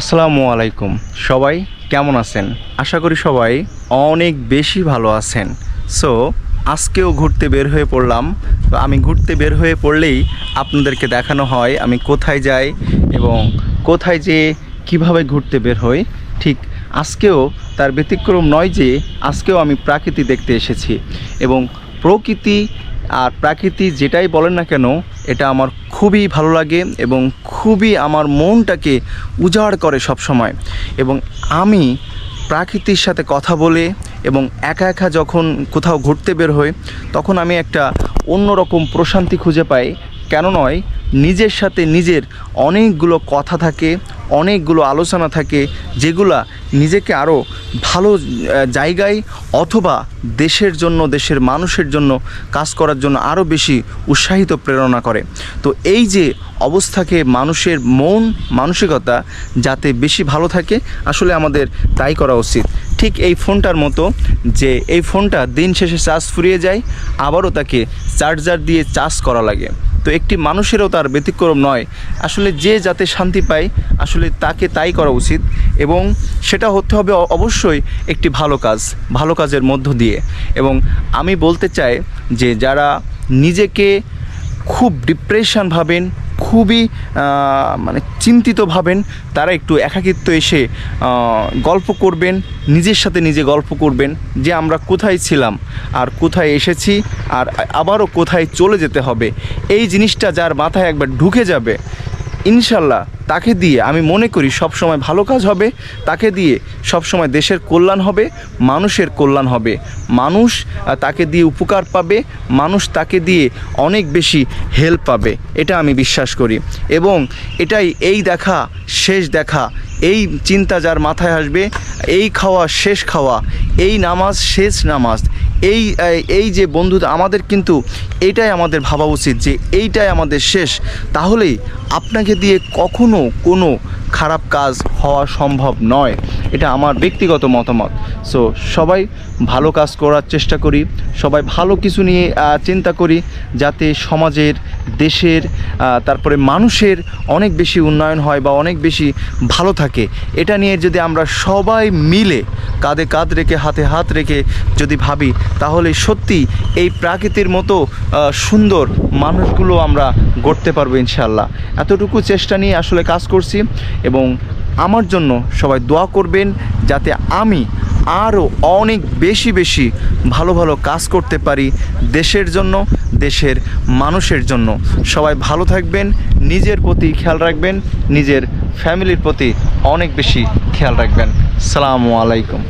আসসালামু আলাইকুম। সবাই কেমন আছেন? আশা করি সবাই অনেক বেশি ভালো আছেন। সো আজকেও ঘুরতে বের হয়ে পড়লাম। তো আমি ঘুরতে বের হয়ে পড়লেই আপনাদেরকে দেখানো হয় আমি কোথায় যাই এবং কোথায় যে কীভাবে ঘুরতে বের হই। ঠিক আজকেও তার ব্যতিক্রম নয় যে, আজকেও আমি প্রাকৃতি দেখতে এসেছি এবং প্রকৃতি আর প্রাকৃতি যেটাই বলেন না কেন, এটা আমার খুবই ভালো লাগে এবং খুবই আমার মনটাকে উজাড় করে সব সময় এবং আমি প্রাকৃতির সাথে কথা বলে এবং একা একা যখন কোথাও ঘুরতে বের হই, তখন আমি একটা অন্যরকম প্রশান্তি খুঁজে পাই। কেন নয় নিজের সাথে নিজের অনেকগুলো কথা থাকে, অনেকগুলো আলোচনা থাকে, যেগুলা নিজেকে আরও ভালো জায়গায় অথবা দেশের জন্য, দেশের মানুষের জন্য কাজ করার জন্য আরও বেশি উৎসাহিত, প্রেরণা করে। তো এই যে অবস্থাকে মানুষের মন, মানসিকতা যাতে বেশি ভালো থাকে, আসলে আমাদের তাই করা উচিত। ঠিক এই ফোনটার মতো যে এই ফোনটা দিন শেষে চার্জ ফুরিয়ে যায়, আবারও তাকে চার্জার দিয়ে চার্জ করা লাগে। তো একটি মানুষেরও তার ব্যতিক্রম নয়। আসলে যে যাতে শান্তি পায়, আসলে তাকে তাই করা উচিত এবং সেটা হতে হবে অবশ্যই একটি ভালো কাজ, ভালো কাজের মধ্য দিয়ে। এবং আমি বলতে চাই যে যারা নিজেকে খুব ডিপ্রেশন ভাবেন খুবই মানে চিন্তিত ভাবেন, তারা একটু একাকিত্ব এসে গল্প করবেন, নিজের সাথে নিজে গল্প করবেন যে আমরা কোথায় ছিলাম, আর কোথায় এসেছি, আর আবারও কোথায় চলে যেতে হবে। এই জিনিসটা যার মাথায় একবার ঢুকে যাবে ইনশাল্লাহ তাকে দিয়ে আমি মনে করি সব সময় ভালো কাজ হবে, তাকে দিয়ে সব সময় দেশের কল্যাণ হবে, মানুষের কল্যাণ হবে। মানুষ তাকে দিয়ে উপকার পাবে, মানুষ তাকে দিয়ে অনেক বেশি হেল্প পাবে, এটা আমি বিশ্বাস করি। এবং এটাই এই দেখা, শেষ দেখা, এই চিন্তা যার মাথায় আসবে, এই খাওয়া, শেষ খাওয়া, এই নামাজ, শেষ নামাজ এই এই যে বন্ধু, আমাদের কিন্তু এটাই আমাদের ভাবা উচিত যে এইটাই আমাদের শেষ। তাহলেই আপনাকে দিয়ে কখনো কোনো খারাপ কাজ হওয়া সম্ভব নয়। এটা আমার ব্যক্তিগত মতামত। সো সবাই ভালো কাজ করার চেষ্টা করি, সবাই ভালো কিছু নিয়ে চিন্তা করি যাতে সমাজের, দেশের তারপরে মানুষের অনেক বেশি উন্নয়ন হয় বা অনেক বেশি ভালো থাকে। এটা নিয়ে যদি আমরা সবাই মিলে কাঁধে কাঁধ রেখে, হাতে হাত রেখে যদি ভাবি, তাহলে সত্যি এই প্রাকৃতির মতো সুন্দর মানুষগুলো আমরা গড়তে পারব ইনশাল্লাহ এতটুকু চেষ্টা নিয়ে আসলে কাজ করছি এবং আমার জন্য সবাই দোয়া করবেন যাতে আমি আরও অনেক বেশি বেশি ভালো ভালো কাজ করতে পারি দেশের জন্য, দেশের মানুষের জন্য। সবাই ভালো থাকবেন, নিজের প্রতি খেয়াল রাখবেন, নিজের ফ্যামিলির প্রতি অনেক বেশি খেয়াল রাখবেন। সালামু আলাইকুম।